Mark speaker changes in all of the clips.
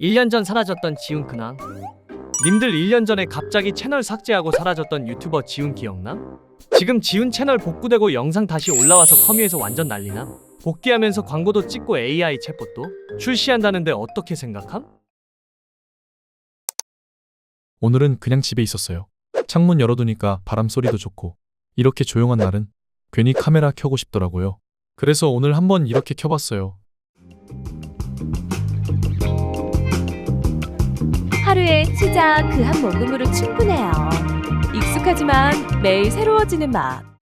Speaker 1: 1년 전 사라졌던 지훈 근황. 님들 1년 전에 갑자기 채널 삭제하고 사라졌던 유튜버 지훈 기억남? 지금 지훈 채널 복구되고 영상 다시 올라와서 커뮤에서 완전 난리남? 복귀하면서 광고도 찍고 AI 챗봇도 출시한다는데 어떻게 생각함?
Speaker 2: 오늘은 그냥 집에 있었어요. 창문 열어두니까 바람 소리도 좋고 이렇게 조용한 날은 괜히 카메라 켜고 싶더라고요. 그래서 오늘 한번 이렇게 켜봤어요.
Speaker 3: 하루의 시작 그 한 모금으로 충분해요. 익숙하지만 매일 새로워지는 맛.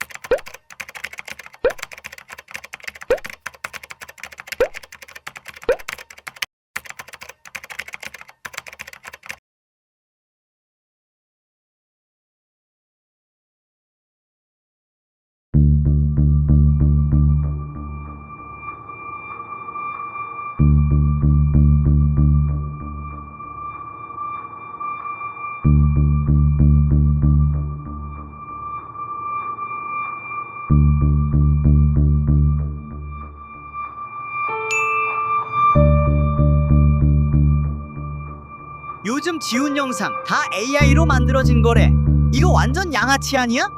Speaker 4: 요즘 지운 영상 다 AI로 만들어진 거래. 이거 완전 양아치 아니야?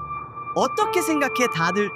Speaker 4: 어떻게 생각해 다들?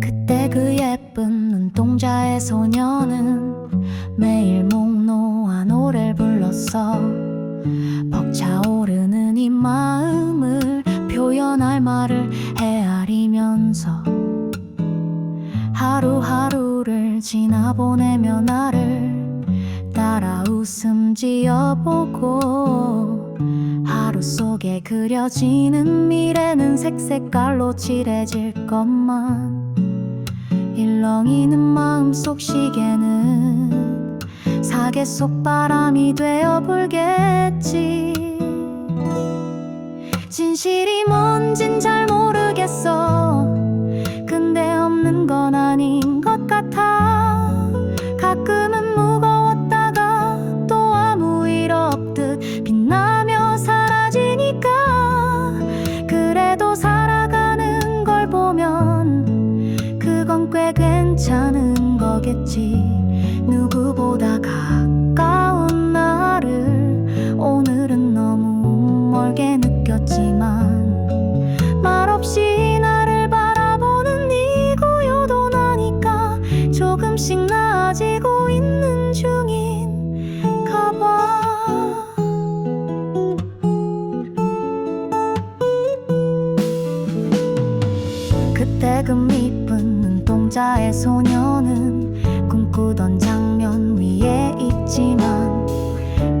Speaker 5: 그때 그 예쁜 눈동자의 소녀는 매일 목 놓아 노래를 불렀어. 벅차오 지나보내며 나를 따라 웃음 지어보고 하루 속에 그려지는 미래는 색색깔로 칠해질 것만. 일렁이는 마음속 시계는 사계 속 바람이 되어 불겠지. 진실이 뭔진 잘 모르겠어 건 아닌 것 같아. 가끔은 무거웠다가 또 아무 일 없듯 빛나며 사라지니까. 그래도 살아가는 걸 보면 그건 꽤 괜찮은 거겠지. 누구보다 가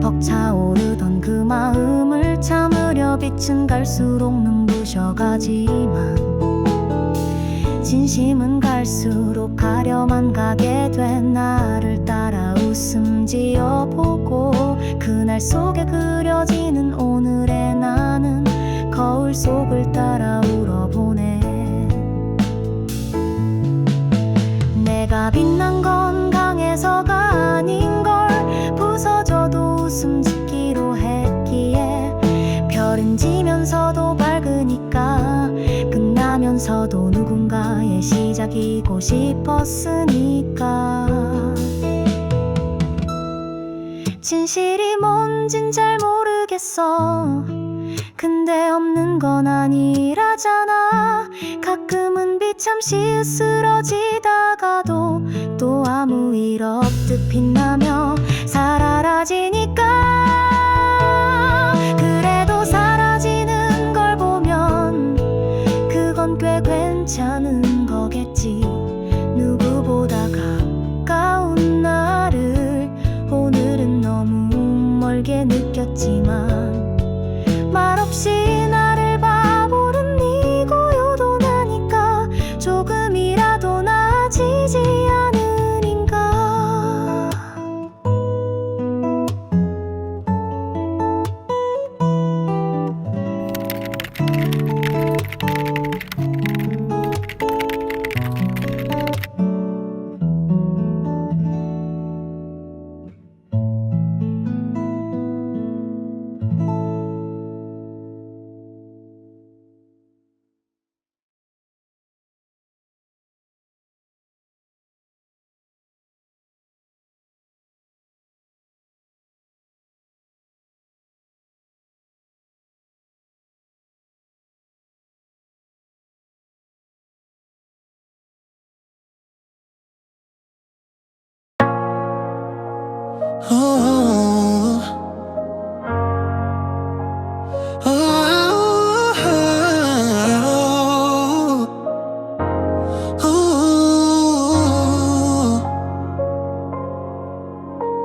Speaker 5: 벅차오르던 그 마음을 참으려 빛은 갈수록 눈부셔가지만 진심은 갈수록 가려만 가게 된 나를 따라 웃음 지어보고 그날 속에 그려지는 오늘의 나는 거울 속을 새기고 싶었으니까. 진실이 뭔진 잘 모르겠어. 근데 없는 건 아니라잖아. 가끔은 비참시 으스러지다가도 또 아무 일 없듯 빛나며 사라라지니까 없이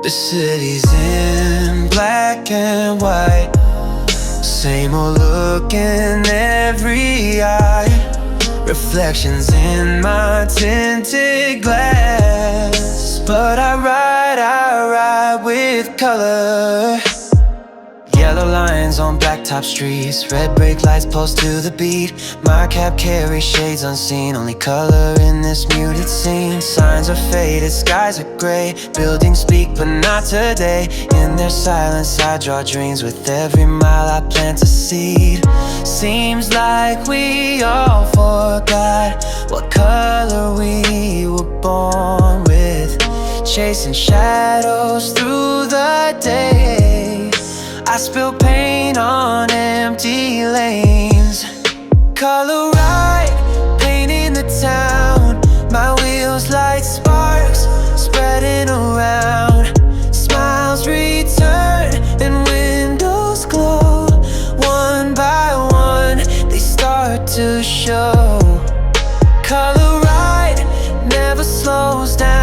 Speaker 6: The city's in black and white. Same old look in every eye. Reflections in my tinted glass. But I ride, I ride with color. Lines on blacktop streets, red brake lights post to the beat. My cab carries shades unseen, only color in this muted scene. Signs are faded, skies are gray. Buildings speak, but not today. In their silence, I draw dreams. With every mile, I plant a seed. Seems like we all forgot what color we were born with. Chasing shadows through the day. I spill paint on empty lanes. Color right, painting the town. My wheels light sparks, spreading around. Smiles return and windows glow. One by one, they start to show. Color right never slows down.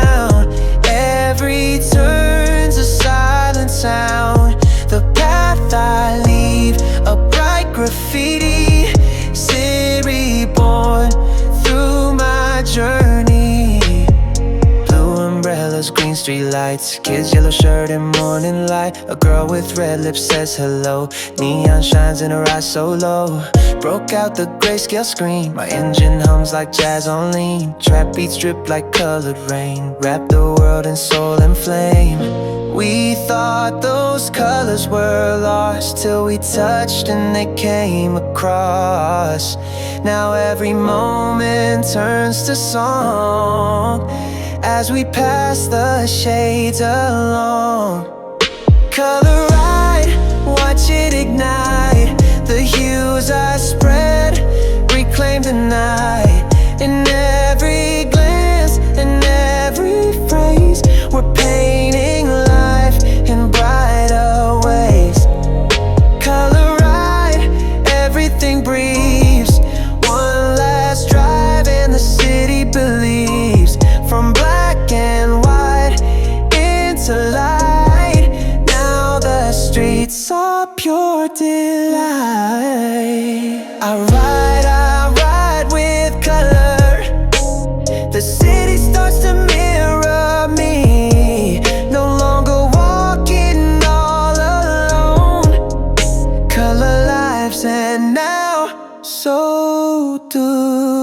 Speaker 6: Green street lights. Kids, yellow shirt and morning light. A girl with red lips says hello. Neon shines in her eyes so low. Broke out the grayscale screen. My engine hums like jazz on lean. Trap beats drip like colored rain. Wrap the world in soul and flame. We thought those colors were lost till we touched and they came across. Now every moment turns to song as we pass the shades along. Color right, watch it ignite. The hues I spread, reclaim the night. do